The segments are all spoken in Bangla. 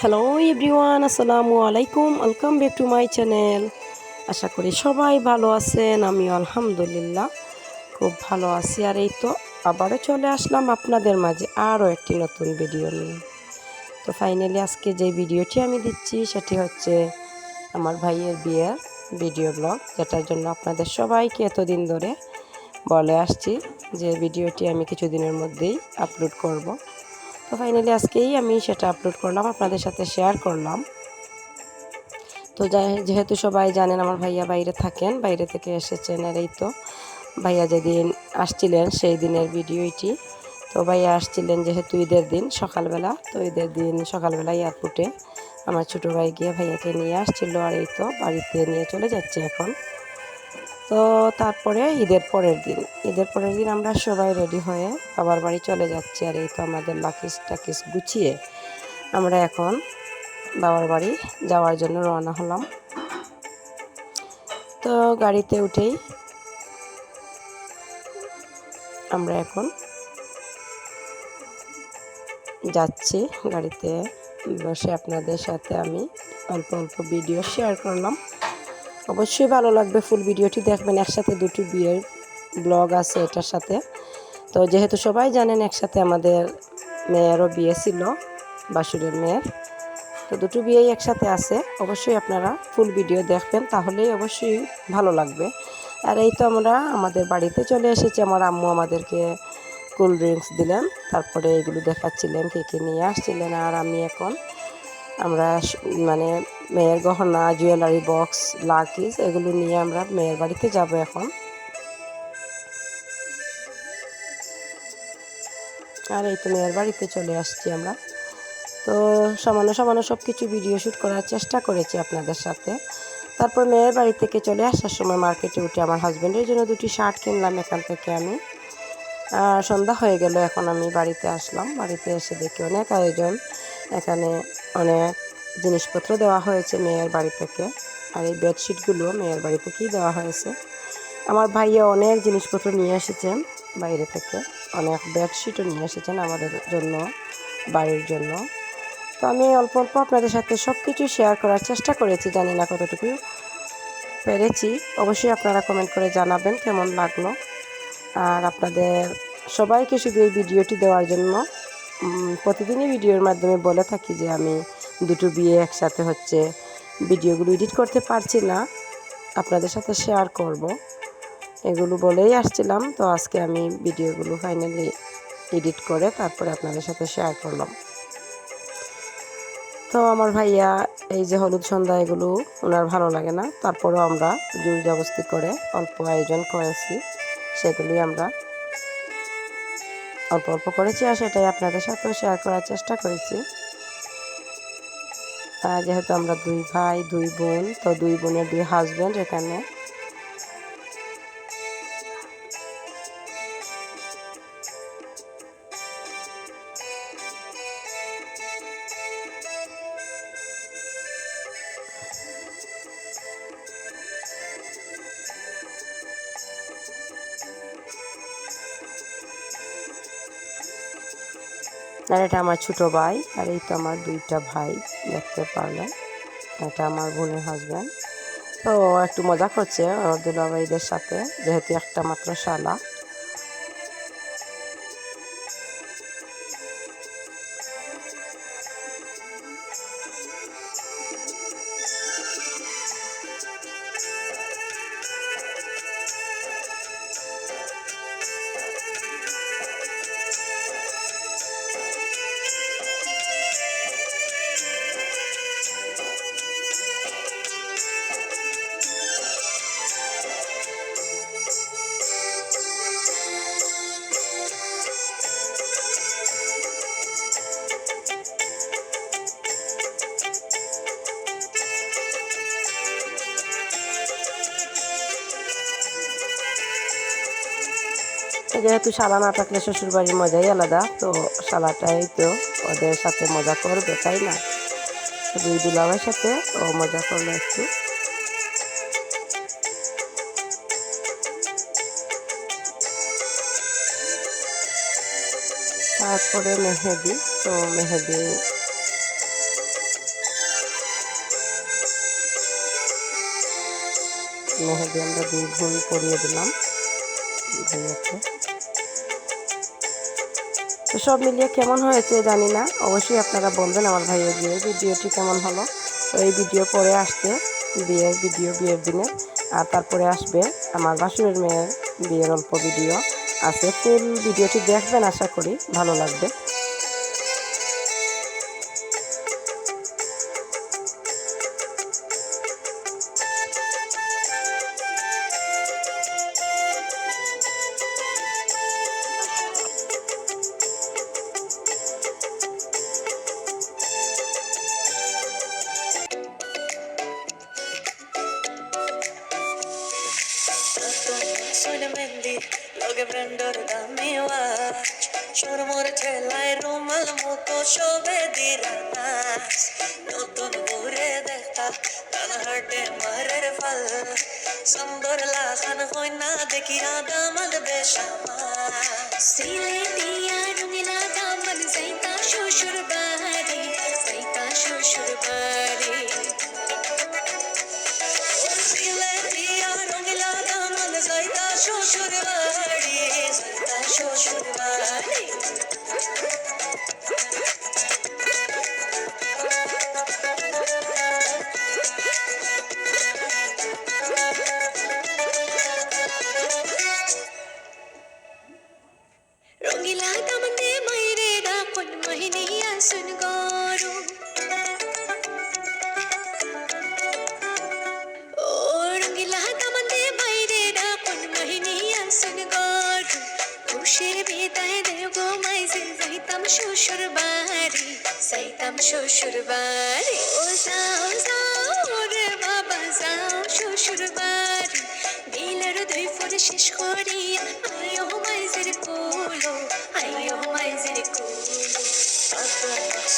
হ্যালো এভরিওয়ান আসসালামু আলাইকুম welcome back to my channel আশা করি সবাই ভালো আছেন আমি আলহামদুলিল্লাহ। খুব ভালো আছি। আর এই তো আবারও চলে আসলাম আপনাদের মাঝে আরও একটি নতুন ভিডিও নিয়ে। তো ফাইনালি আজকে যে ভিডিওটি আমি দিচ্ছি, সেটি হচ্ছে আমার ভাইয়ের বিয়ের ভিডিও ব্লগ যেটার জন্য আপনাদের সবাইকে এতদিন ধরে বলে আসছি যে ভিডিওটি আমি কিছুদিনের মধ্যেই আপলোড করব। তো ফাইনালি আজকেই আমি সেটা আপলোড করলাম, আপনাদের সাথে শেয়ার করলাম। তো যেহেতু সবাই জানেন আমার ভাইয়া বাইরে থাকেন, বাইরে থেকে এসেছেন আর এই তো। ভাইয়া যেদিন আসছিলেন সেই দিনের ভিডিও এটি। তো ভাইয়া আসছিলেন যেহেতু ঈদের দিন, সকালবেলা। তো ঈদের দিন সকালবেলা এয়ারপোর্টে আমার ছোটো ভাই গিয়ে ভাইয়াকে নিয়ে আসছিল আর এই তো বাড়িতে নিয়ে চলে যাচ্ছে এখন। তো তারপরে ঈদের পরের দিন। ঈদের পরের দিন আমরা সবাই রেডি হয়ে বাবার বাড়ি চলে যাচ্ছি আর এই তো আমাদের লাকিস টাকিস গুছিয়ে আমরা এখন বাবার বাড়ি যাওয়ার জন্য রওনা হলাম। তো গাড়িতে উঠেই আমরা এখন যাচ্ছি গাড়িতে। বসে আপনাদের সাথে আমি অল্প অল্প ভিডিও শেয়ার করলাম। অবশ্যই ভালো লাগবে ফুল ভিডিওটি দেখবেন, একসাথে দুটি বিয়ের ব্লগ আছে এটার সাথে। তো যেহেতু সবাই জানেন একসাথে আমাদের মেয়েরও বিয়ে ছিল, বাসুরের মেয়ের, তো দুটো বিয়েই একসাথে আছে। অবশ্যই আপনারা ফুল ভিডিও দেখবেন, তাহলেই অবশ্যই ভালো লাগবে। আর এই তো আমরা আমাদের বাড়িতে চলে এসেছি, আমার আম্মু আমাদেরকে কোল্ড ড্রিঙ্কস দিলেন, তারপরে এগুলো দেখাচ্ছিলেন, কে কে নিয়ে আসছিলেন, আর আমি এখন আমরা মানে মেয়ের গহনা জুয়েলারি বক্স লাকিস এগুলো নিয়ে আমরা মেয়ের বাড়িতে যাব এখন। আর এই তো মেয়ের বাড়িতে চলে আসছি আমরা। তো সামান্য সামান্য সব কিছু ভিডিও শ্যুট করার চেষ্টা করেছি আপনাদের সাথে। তারপর মেয়ের বাড়ি থেকে চলে আসার সময় মার্কেটে উঠে আমার হাজব্যান্ডের জন্য দুটি শার্ট কিনলাম এখান থেকে আমি। সন্ধ্যা হয়ে গেল, এখন আমি বাড়িতে আসলাম। বাড়িতে এসে দেখি অনেক আয়োজন। এখানে অনেক জিনিসপত্র দেওয়া হয়েছে মেয়ের বাড়ি থেকে। আর এই বেডশিটগুলো মেয়ের বাড়ি থেকেই দেওয়া হয়েছে। আমার ভাইয়া অনেক জিনিসপত্র নিয়ে এসেছেন বাইরে থেকে। অনেক বেডশিটও নিয়ে এসেছেন আমাদের জন্য, বাড়ির জন্য। তো আমি অল্প অল্প আপনাদের সাথে সব কিছু শেয়ার করার চেষ্টা করেছি, জানি না কতটুকু পেরেছি। অবশ্যই আপনারা কমেন্ট করে জানাবেন কেমন লাগল। আর আপনাদের সবাইকে শুধু এই ভিডিওটি দেওয়ার জন্য প্রতিদিনই ভিডিওর মাধ্যমে বলে থাকি যে আমি দুটো বিয়ে একসাথে হচ্ছে ভিডিওগুলো এডিট করতে পারছি না। আপনাদের সাথে শেয়ার করব। এগুলো বলেই আসছিলাম, তো আজকে আমি ভিডিওগুলো ফাইনালি এডিট করে তারপরে আপনাদের সাথে শেয়ার করলাম। তো আমার ভাইয়া এই যে হলুদ সন্ধ্যা এগুলো ওনার ভালো লাগে না, তারপরেও আমরা জোর জবস্তি করে অল্প আয়োজন করেছি সেগুলি আমরা অল্প অল্প করেছি আর সেটাই আপনাদের সাথেও শেয়ার করার চেষ্টা করেছি। যেহেতু আমরা দুই ভাই, দুই বোন, তো দুই বোনের দুই হাজব্যান্ড এখানে। আর এটা আমার ছোটো ভাই, আর এই তো আমার দুইটা ভাই, দেখতে পারলেন। এটা আমার বোনের হাজব্যান্ড তো একটু মজা করছে দুলাভাইদের সাথে, যেহেতু একটা মাত্র শালা। যেহেতু শালা না থাকলে শ্বশুরবাড়ির মজাই আলাদা, তো শালাটাই তো ওদের সাথে মজা করবে, তাই না? দুই দুলাভাইয়ের সাথে ও মজা করল একটু। তারপরে মেহেদি, তো মেহেদি মেহেদি আমরা দুই ঘুম করিয়ে দিলাম। সব মিলিয়ে কেমন হয়েছে জানি না। অবশ্যই আপনারা বলবেন আমার ভাইয়ের বিয়ে ভিডিওটি কেমন হলো। তো এই ভিডিও পরে আসছে বিয়ের ভিডিও, বিয়ের দিনে। আর তারপরে আসবে আমার বাসুরের মেয়ের বিয়ের অল্প ভিডিও। আছে ফুল ভিডিওটি দেখবেন, আশা করি ভালো লাগবে। মতো শোভে নাচ নতুন ঘুরে দেখা কান হাটে মারের ফল। সুন্দর লাখান হই না দেখিয়া দামাদ বেশামা সিলেটিয়া রঙিলা দামন সৈতা শ্বশুর বাড়ি সৈতা শ্বশুর বাড়ি। রঙিলা শ্বশুর বাড়ি শ্বশুর বাড়ি। রঙিলা দামন দে মাইরে ডাকন মহিনিয়া সুন গরু ও রঙিলা দামন দে মাইরে ডাকন মহিনিয়া সুন গরু খুশির বিদায় দেব মাইজে যাইতাম শ্বশুর বাড়ি যাইতাম শ্বশুর বাড়ি ও যাও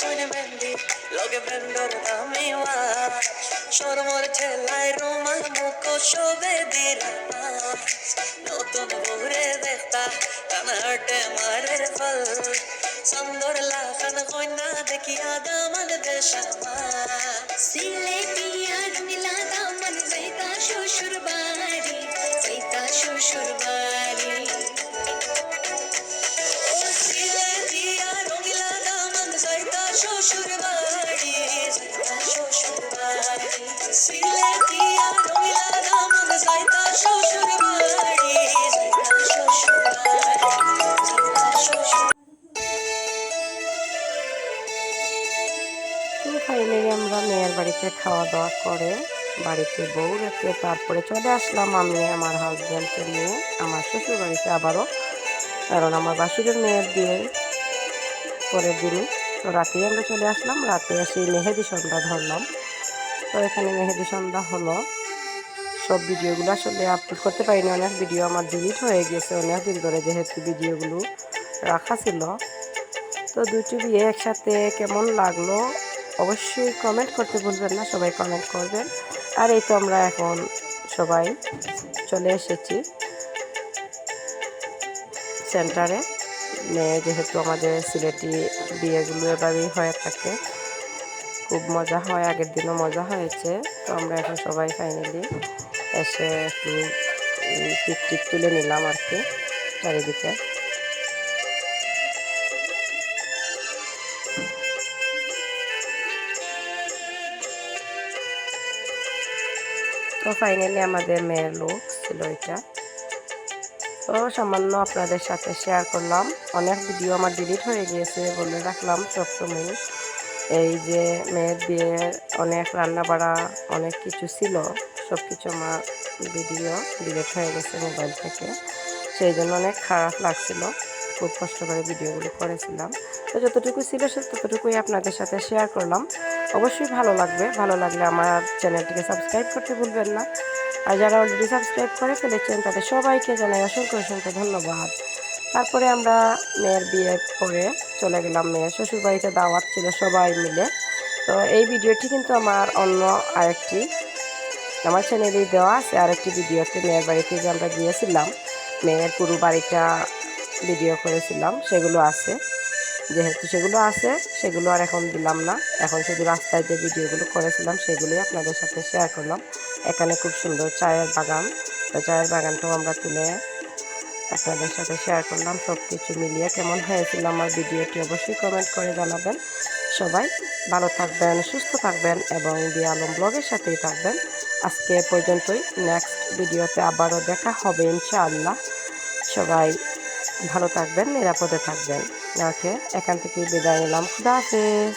Soy মেহেন্দি লগে ব্র্যান্ডর দামি সরমর ঠেলায় রুমাল মুখ শোভে দিরা নতুন ঘুরে দেখা কান হাটে মারের ফল। সুন্দর লাখান কন্যা দেখিয়া দামাল দেশামা সিলেটিয়া রঙিলা দামন যাইতা শ্বশুর বাড়ি যাইতা শ্বশুর বাড়ি মেয়ের খাওয়া দাওয়া করে বাড়িতে বউ রেখে, তারপরে চলে আসলাম আমি আমার হাজব্যান্ডকে নিয়ে, আমার শ্বশুর বাড়িতে আবারও। কারণ আমার বাসুরের মেয়ের বিয়ে পরের দিনই। তো রাতেই আমরা চলে আসলাম, রাতে এসে মেহেদি সন্ধ্যা ধরলাম। তো এখানে মেহেদি সন্ধ্যা হলো। সব ভিডিওগুলো আসলে আপলোড করতে পারিনি, অনেক ভিডিও আমার ডিলিট হয়ে গেছে, অনেক দিন ধরে যেহেতু ভিডিওগুলো রাখা ছিল। তো দুটি বিয়ে একসাথে কেমন লাগল? অবশ্যই কমেন্ট করতে ভুলবেন না, সবাই কমেন্ট করবেন। আর এই তো আমরা এখন সবাই চলে এসেছি সেন্টারে মেয়ে যেহেতু আমাদের সিলেটি বিয়েগুলো এভাবেই হয়ে থাকে খুব মজা হয়, আগের দিনও মজা হয়েছে। তো আমরা এখন সবাই ফাইনালি এসে একটু টিপ টিক তুলে নিলাম আর কি চারিদিকে। তো ফাইনালি আমাদের মেয়ের লুক ছিল এটা। তো সামান্য আপনাদের সাথে শেয়ার করলাম। অনেক ভিডিও আমার ডিলিট হয়ে গিয়েছে, বলে রাখলাম সবসময়। এই যে মেয়ের বিয়ের অনেক রান্না বাড়া অনেক কিছু ছিল সব কিছু আমার ভিডিও ডিলিট হয়ে গেছে মোবাইল থেকে। সেই জন্য অনেক খারাপ লাগছিল। খুব কষ্ট করে ভিডিওগুলো করেছিলাম। তো যতটুকু ছিল ততটুকুই আপনাদের সাথে শেয়ার করলাম। অবশ্যই ভালো লাগবে। ভালো লাগলে আমার চ্যানেলটিকে সাবস্ক্রাইব করতে ভুলবেন না। আর যারা অলরেডি সাবস্ক্রাইব করে ফেলেছেন, তাদের সবাইকে জানাই অসংখ্য অসংখ্য ধন্যবাদ। তারপরে আমরা মেয়ের বিয়ে করে চলে গেলাম। মেয়ের শ্বশুরবাড়িতে দাওয়াত ছিল সবাই মিলে। তো এই ভিডিওটি কিন্তু আমার অন্য আরেকটি, আমার চ্যানেলেই দেওয়া আছে। আরেকটি ভিডিওতে মেয়ের বাড়িতে যে আমরা গিয়েছিলাম, মেয়ের পুরো বাড়িটা ভিডিও করেছিলাম, সেগুলো আছে। যেহেতু সেগুলো আছে, সেগুলো আর এখন দিলাম না। এখন শুধু রাস্তায় যে ভিডিওগুলো করেছিলাম, সেগুলোই আপনাদের সাথে শেয়ার করলাম। এখানে খুব সুন্দর চায়ের বাগান। তো চায়ের বাগানটাও আমরা তুলে আপনাদের সাথে শেয়ার করলাম। সব কিছু মিলিয়ে কেমন হয়েছিল আমার ভিডিওটি অবশ্যই কমেন্ট করে জানাবেন। সবাই ভালো থাকবেন, সুস্থ থাকবেন এবং দিয়ালম ব্লগের সাথেই থাকবেন। আজকে পর্যন্তই। নেক্সট ভিডিওতে আবারও দেখা হবে ইনশাআল্লাহ। সবাই ভালো থাকবেন, নিরাপদে থাকবেন। ওকে এখান থেকে বিদায় নিলাম। খুদা হাফেজ।